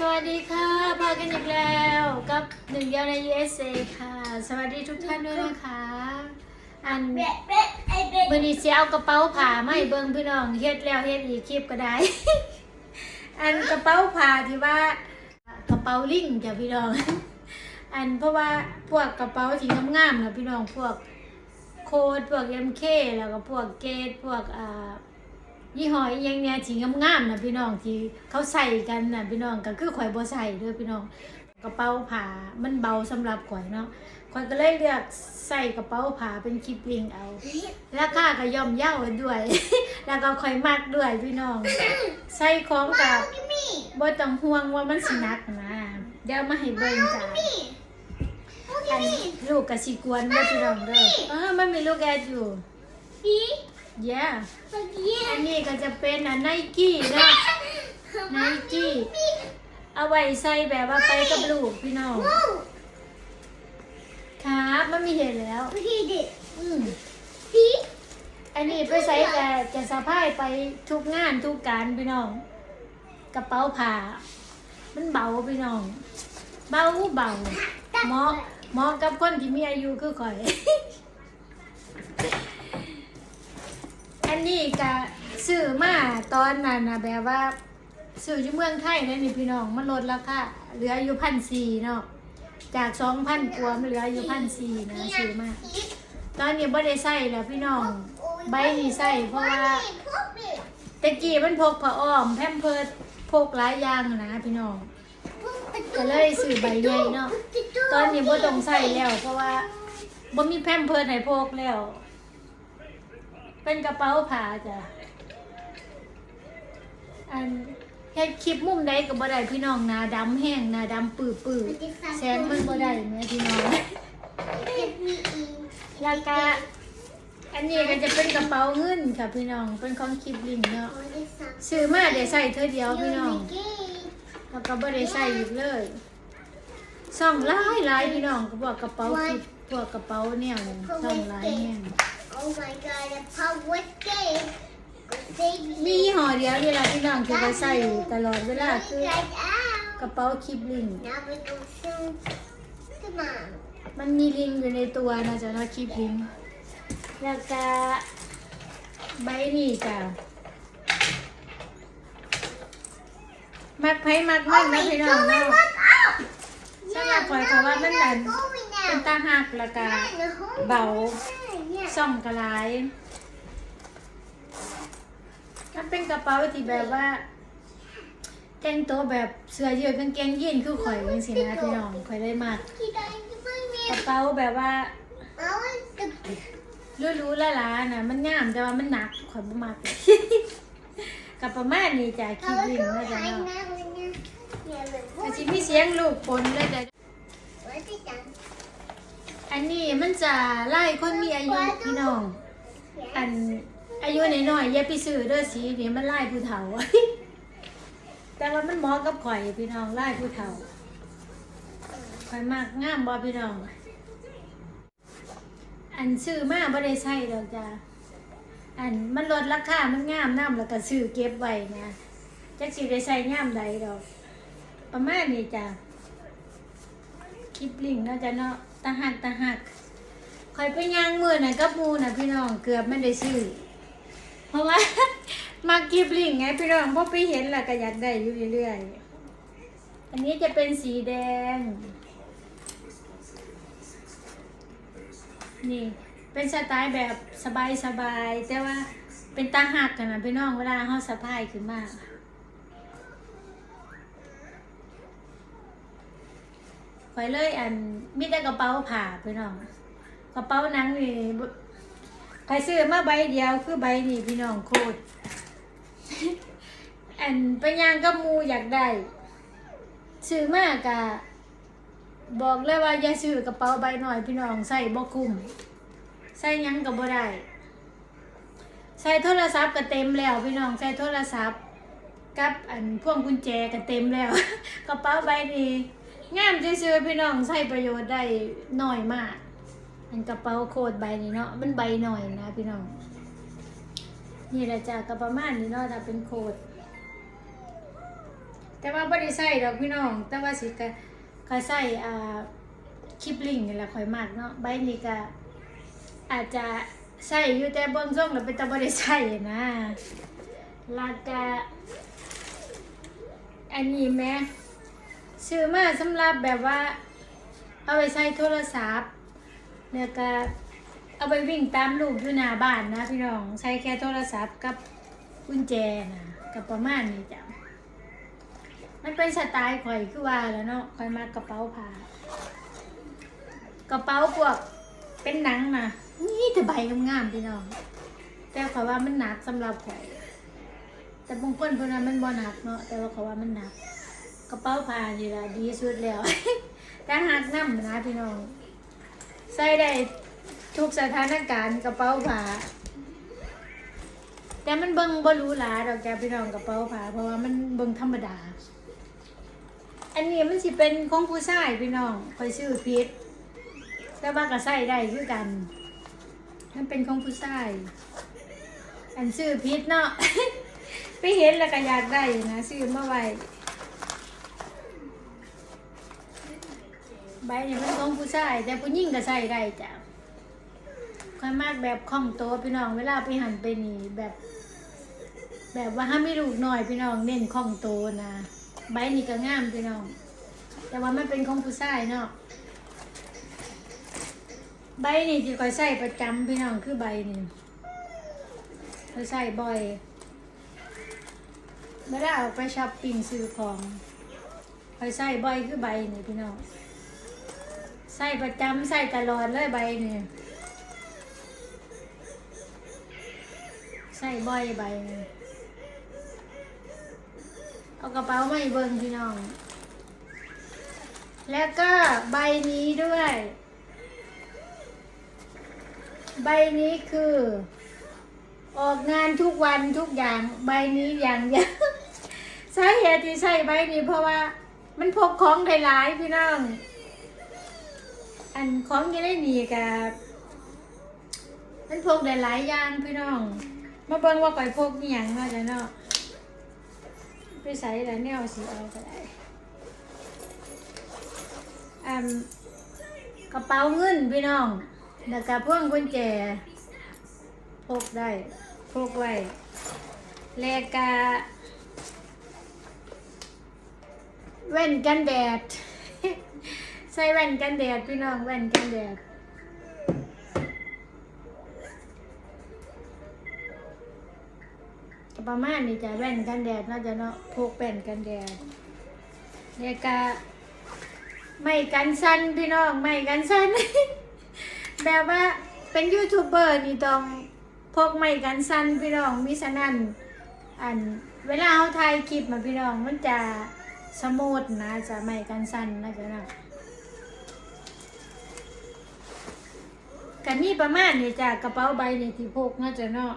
สวัสดีค่ะพากันอีกแล้วกับหนึ่งเดียวใน USA ค่ะ สวัสดีทุกท่านด้วยนะคะ อันมื่อนี้เสียเอากระเป๋าผ้ามาให้เบิ่งพี่น้องเฮ็ดแล้วเฮ็ดอีกคลิปก็ได้ อันกระเป๋าผ้าที่ว่ากระเป๋าลิงจ้ะพี่น้อง อันเพราะว่าพวกกระเป๋าที่งามๆนะพี่น้องพวกโค้ดพวก MK แล้วก็พวกเกตพวกอ่า ยี่ห้ออหยังเนี่ยที่งามๆนะพี่น้องที่เขาใส่กันนะพี่น้องก็คือข่อยบ่ใส่เด้อพี่น้องกระเป๋าผ้ามันเบาสำหรับข่อยเนาะข่อยก็เลยเลือกใส่กระเป๋าผ้าเป็นคลิปลิงเอาราคาก็ย่อมเยาด้วย แล้วก็ข่อยมักด้วยพี่น้อง ใส่ของกับบ่ต้องห่วงว่ามันสิหนักนะเดี๋ยวมาให้เบิ่งจ้า อันลูกก็สิกวนเด้อพี่น้องเด้อเออมันมีลูกแอดอยู่ yeah อันนี้ก็จะเป็นอันไนกี้นะไนกี้เอาไว้ใส่แบบว่าไปกับลูกพี่น้องครับมันมีเห็นแล้วอืมอันนี้ไปใส่แต่จะสะพายไปทุกงานทุกการพี่น้อง กระเป๋าผ้ามันเบาพี่น้อง เบาเบาเหมาะเหมาะกับคนที่มีอายุคือข่อย อันนี้ก็ซื้อมาตอนนั้นนะแบบว่าซื้ออยู่เมืองไทยนะนี่พี่น้องมันลดราคาเหลืออยู่พันสี่เนาะจากสองพันกว่ามันเหลืออยู่พันสี่นะซื้อมาตอนนี้ไม่ได้ใส่แล้วพี่น้อง ใบนี่ใส่เพราะว่าตะกี้มันพกผ้าอ้อมแพมเพิร์ดพกหลายอย่างนะพี่น้องก็เลยซื้อใบใหญ่เนาะตอนนี้บ่ต้องใส่แล้ว เพราะว่าบ่มีแพมเพิร์ดให้พกแล้ว เป็นกระเป๋าผ้าจ้ะ อันเฮ็ดคลิปมุมใดก็บ่ได้พี่น้องหนาดำแห้งหนาดำปื้อๆแสงมันบ่ได้แม่พี่น้อง แล้วก็อันนี้ก็จะเป็นกระเป๋าเงินค่ะพี่น้อง เป็นของคลิปลิงเนาะซื้อมาได้ใส่เธอเดียวพี่น้อง แล้วก็บ่ได้ใส่อีกเลยซ่องหลายหลายพี่น้องก็บอกกระเป๋าคลิปพวกกระเป๋าเนี่ยซ่องหลายแห้ง Oh my god, a public game. Baby. มียี่ห้อเดียวนี่แหละพี่น้องที่ไปใส่ตลอดเวลาคือ Like, ow. กระเป๋าคลิปลิง Now we go soon. Come on. มันมีลิงอยู่ในตัวนะจ๊ะเนาะคลิปลิง แล้วก็ใบนี่จ้ะมักไผมักมันนะพี่น้อง going เนาะ look out. สำหรับข่อยเขาว่ามันดัน going เป็นตาหักแล้วก็เบา yeah. ซ่อมกระไรมันเป็นกระเป๋าที่แบบว่า แต่งตัวแบบเสื้อยืดกางเกงยีนคือข่อยจังซี่นะพี่น้องข่อยเลยมากกระเป๋าแบบว่ารู้ๆละลานะมันงามแต่ว่ามันหนักข่อยบ่มักกับประมาณนี้จ้ะคลิป I วิ่ง will ว่า go จะ hide เนาะ now when you. Yeah, but ก็ what? สิมีเสียงลูกปนเลยจ้ะ อันนี้มันจะไล่คนมีอายุพี่น้อง อันอายุน้อยๆอย่าไปซื้อเด้อสีนี่มันไล่ผู้เฒ่า แต่ว่ามันเหมาะกับข่อยพี่น้องไล่ผู้เฒ่าข่อยมากงามบ่พี่น้อง อันซื้อมาบ่ได้ใช้ดอกจ้าอันมันลดราคา มันงามน้ำแล้วก็ซื้อเก็บไว้นะจักสิได้ใช้งามใดดอก ประมาณนี้จ้ะคลิปลิงก์เนาะจ้ะเนาะ ตาหักตาหักข่อยไปย่างมือน่ะกับมูน่ะพี่น้องเกือบไม่ได้ซื้อ เพราะว่า มาคลิปลิงไงพี่น้องพอไปเห็นแล้วก็อยากได้อยู่เรื่อยๆอันนี้จะเป็นสีแดง นี่เป็นสไตล์แบบสบายๆแต่ว่าเป็นตาหักกันนะพี่น้องเวลาเขาสะพายขึ้นมา คอยเลยอันมีแต่กระเป๋าผ้าพี่น้อง กระเป๋าหนังนี่ใครซื้อมาใบเดียวคือใบนี้พี่น้องโคตรอันไปย่างกับมูอยากได้ซื้อมากะบอกเลยว่าอย่าซื้อกระเป๋าใบหน่อยพี่น้องใส่บ่คุ้มใส่ยังก็บ่ได้ใส่โทรศัพท์ก็เต็มแล้วพี่น้องใส่โทรศัพท์ กับอันพวงกุญแจก็เต็มแล้ว กระเป๋าใบนี้ งามซื่อๆพี่น้องใช้ประโยชน์ได้น้อยมาก อันกระเป๋าโคดใบนี้เนาะมันใบหน่อยนะพี่น้อง นี่แหละจ้ะก็ประมาณนี้เนาะถ้าเป็นโคดแต่ว่าบ่ได้ใส่ดอกพี่น้อง แต่ว่าสิก็ก็ใส่อ่าคลิปลิงนี่แหละข่อยมากเนาะใบนี้ก็อาจจะใส่อยู่แต่เบิ่งทรงแล้วเป็นตาบ่ได้ใส่นะแล้วก็อันนี้แหม่ ซื้อมาสำหรับแบบว่า เอาไปใส่โทรศัพท์แล้วก็เอาไปวิ่งตามลูกอยู่หน้าบ้านนะพี่น้องใช้แค่โทรศัพท์กับกุญแจนะกับประมาณนี้จ้ะมันเป็นสไตล์ข่อยคือว่าแล้วเนาะข่อยมากระเป๋าผ้ากระเป๋าพวกเป็นหนังนะนี่แต่ใบงามๆพี่น้องแต่ข่อยว่ามันหนักสำหรับข่อยแต่บางคนเพิ่นว่ามันบ่หนักเนาะแต่ว่าเขาว่ามันหนัก กระเป๋าผ้านี่ละดีสุดแล้วแต่หักน้ำนะพี่น้อง ใส่ได้ทุกสถานการณ์กระเป๋าผ้าแต่มันเบิ่งบ่รูหราดอกจ้าพี่น้องกระเป๋าผ้าเพราะว่ามันเบิ่งธรรมดา อันนี้มันสิเป็นของผู้ชายพี่น้องคอยซื้อผิดแต่ว่าก็ใส่ได้คือกัน มันเป็นของผู้ชาย อันซื้อผิดเนาะไปเห็นแล้วก็อยากได้นะซื้อมาไว้ ใบนี่เป็นของผู้ชาย แต่ผู้หญิงก็ใส่ได้จ้ะค่อยมากแบบคล่องโตวพี่น้อง เวลาไปหันไปนี่แบบ แบบว่าถ้าไม่ลูกหน่อยพี่น้องเน้นคล่องโตวนะใบนี่ก็งามพี่น้อง แต่ว่ามันเป็นของผู้ชายเนาะใบนี่ที่คอยใส่ประจำพี่น้องคือใบนี่คอยใส่บ่อยเวลาออกไปช้อปปิ้งซื้อของคอยใส่บ่อยคือใบนี่พี่น้อง ส่ประจำใส่ตลอดเลยใบนี่ใส่บ่อยใบนี่เอากระเป๋าไม่เบิ่งพี่น้อง แล้วก็ใบนี้ด้วย ใบนี้คือ ออกงานทุกวันทุกอย่างใบนี้อย่างเดียวสาเหตุที่ใส่ใบนี้เพราะว่า มันพกของได้หลายพี่น้อง อันของยังได้หนีกับมันพกได้หลายอย่างพี่น้อง มาเบิ่งว่าก่อยพกอหย่างเนาะจ้ะเนาะไปใส่แล้วแนวสีเอาก็ได้อันกระเป๋าเงินพี่น้องแล้วก็พวงกุญแจพกได้พกไว้แล้วก็แว่นกันแดด ใส่แว่นกันแดดพี่น้องแว่นกันแดดประมาณนี้จะแว่นกันแดดเนาะจะเนาะพกแว่นกันแดดแล้วก็ไม่กันสั้นพี่น้องไม่กันสั้นแบบว่าเป็นยูทูบเบอร์นี่ต้องพกไม่กันสั้นพี่น้องมิฉะนั้นอันเวลาเขาถ่ายคลิปมาพี่น้องมันจะสมูทนะจะไม่กันสั้นนะจ๊ะเนาะ กันมีประมาณนี้จ้ะกระเป๋าใบนี่ที่พกเนาจะเนาะ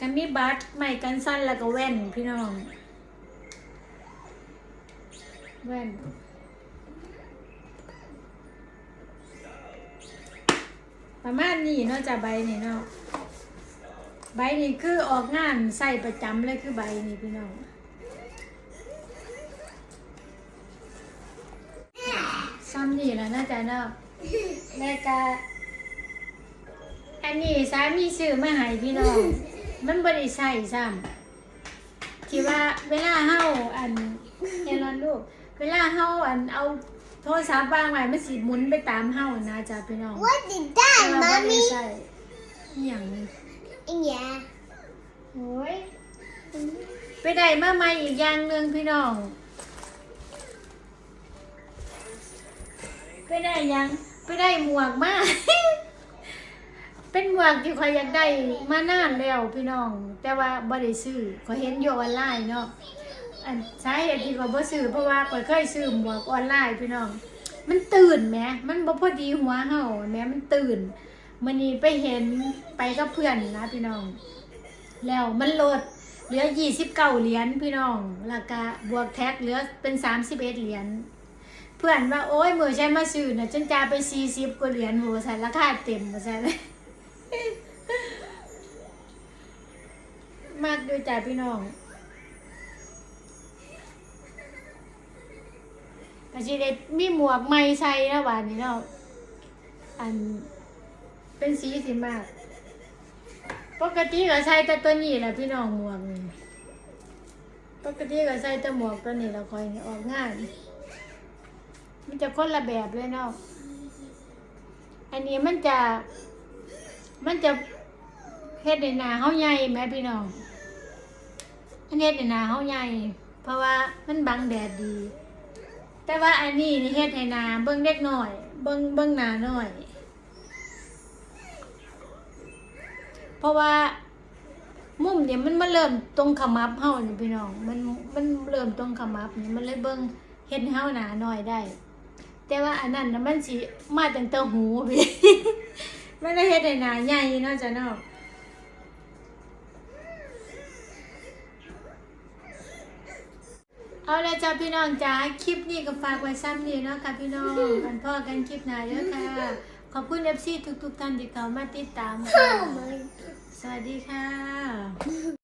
กันมีบัตรไม่กันสั้นแล้วก็แว่นพี่น้อง แว่นประมาณนี้เนาะจ้ะใบนี่เนาะใบนี่คือออกงานใส่ประจำเลยคือใบนี่พี่น้องซ้ำนี่แหล้วนาจะเนาะแล้วก็ นนี้สามีซื้อมาให้พี่น้อง มันบ่ได้ใส่ซ้ำที่ว่าเวลาเฮาอันเฮลอนลูก เวลาเฮาอันเอาโทรศัพท์วางไว้มันสิหมุนไปตามเฮานะจ๊ะพี่น้อง What is แต่ that, ว่าบ่ได้ mommy? ใส่อหย่างนี้ Yeah. โอ้ยไปได้มาใหม่อีกอย่างหนึ่งพี่น้อง ไปได้หยัง ไปได้หมวกมา เป็นหมวกที่ข่อยอยากได้มานานแล้วพี่น้อง แต่ว่าบ่ได้ซื้อข่อยเห็นอยู่ออนไลน์เนาะอันสาเหตุที่ข่อยบ่ซื้อเพราะว่าข่อยเคยซื้อหมวกออนไลน์พี่น้อง มันตื่นแหมมันบ่พอดีหัวเฮาแหมมันตื่นมื้อนี้ไปเห็นไปกับเพื่อนนะพี่น้อง แล้วมันลดเหลือ29เหรียญพี่น้องแล้วก็บวกแท็กเหลือเป็น31เหรียญเพื่อนว่าโอ้ยมือฉันมาซื้อน่ะฉันจ่าไป40กว่าเหรียญโหใส่ราคาเต็มบ่ใช่เลย ด้วยจ้าพี่น้องก็สิได้มีหมวกใหม่ใส่นะบาดนี้เนาะอันเป็นสีสีมาก ปกติก็ใส่แต่ตัวนี้แหละพี่น้องหมวกนี่ปกติก็ใส่แต่หมวกตัวนี้แล้วคอยออกง่ายมันจะคนละแบบเลยเนาะอันนี้มันจะ มันจะเฮ็ดในหนาเฮาใหญ่แหมพี่น้อง อันเฮ็ดในหนาเฮาใหญ่ เพราะว่ามันบังแดดดี แต่ว่าอันนี้นี่เฮ็ดให้หนาเบิ่งเด็กน้อย เบิ่งเบิ่งหนาหน้อย เพราะว่ามุมเนี่ยมันมาเริ่มตรงขมับเฮานี่พี่น้อง มันมันเริ่มตรงขมับนี่มันเลยเบิ่งเฮ็ดให้เฮาหนาหน้อยได้ แต่ว่าอันนั้นน่ะมันสิมาตั้งแต่หูพี่ มันได้เฮ็ดให้หนาใหญ่เนาะจ้ะเนาะ เอาละจ้าพี่น้องจ้าคลิปนี้ก็ฝากไว้ซ้ำนี่เนาะค่ะพี่น้องกันพ่อกันคลิปหน้าเด้อค่ะ ขอบคุณ FC ทุกๆท่านที่เข้ามาติดตามค่ะ Oh my สวัสดีค่ะ